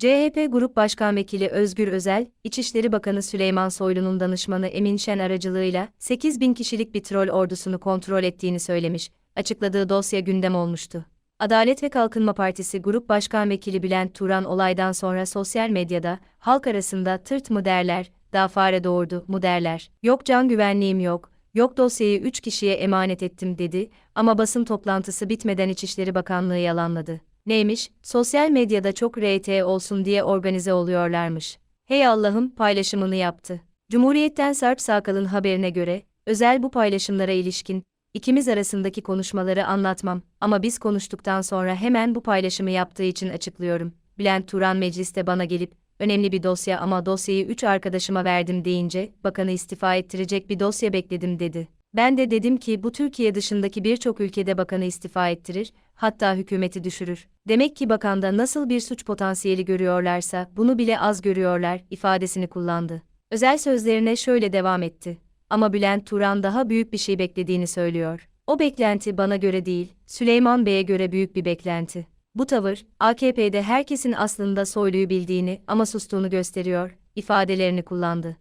CHP Grup Başkan Vekili Özgür Özel, İçişleri Bakanı Süleyman Soylu'nun danışmanı Emin Şen aracılığıyla 8 bin kişilik bir troll ordusunu kontrol ettiğini söylemiş, açıkladığı dosya gündem olmuştu. Adalet ve Kalkınma Partisi Grup Başkan Vekili Bülent Turan olaydan sonra sosyal medyada, halk arasında tırt mı derler, daha fare doğurdu mu derler, yok can güvenliğim yok, yok dosyayı 3 kişiye emanet ettim dedi ama basın toplantısı bitmeden İçişleri Bakanlığı yalanladı. Neymiş, sosyal medyada çok RT olsun diye organize oluyorlarmış. Hey Allah'ım paylaşımını yaptı. Cumhuriyet'ten Sarp Sakal'ın haberine göre, özel bu paylaşımlara ilişkin, ikimiz arasındaki konuşmaları anlatmam ama biz konuştuktan sonra hemen bu paylaşımı yaptığı için açıklıyorum. Bülent Turan mecliste bana gelip, önemli bir dosya ama dosyayı üç arkadaşıma verdim deyince, bakanı istifa ettirecek bir dosya bekledim dedi. Ben de dedim ki bu Türkiye dışındaki birçok ülkede bakanı istifa ettirir, hatta hükümeti düşürür. Demek ki bakanda nasıl bir suç potansiyeli görüyorlarsa bunu bile az görüyorlar ifadesini kullandı. Özel sözlerine şöyle devam etti. Ama Bülent Turan daha büyük bir şey beklediğini söylüyor. O beklenti bana göre değil, Süleyman Bey'e göre büyük bir beklenti. Bu tavır, AKP'de herkesin aslında Soylu'yu bildiğini ama sustuğunu gösteriyor, ifadelerini kullandı.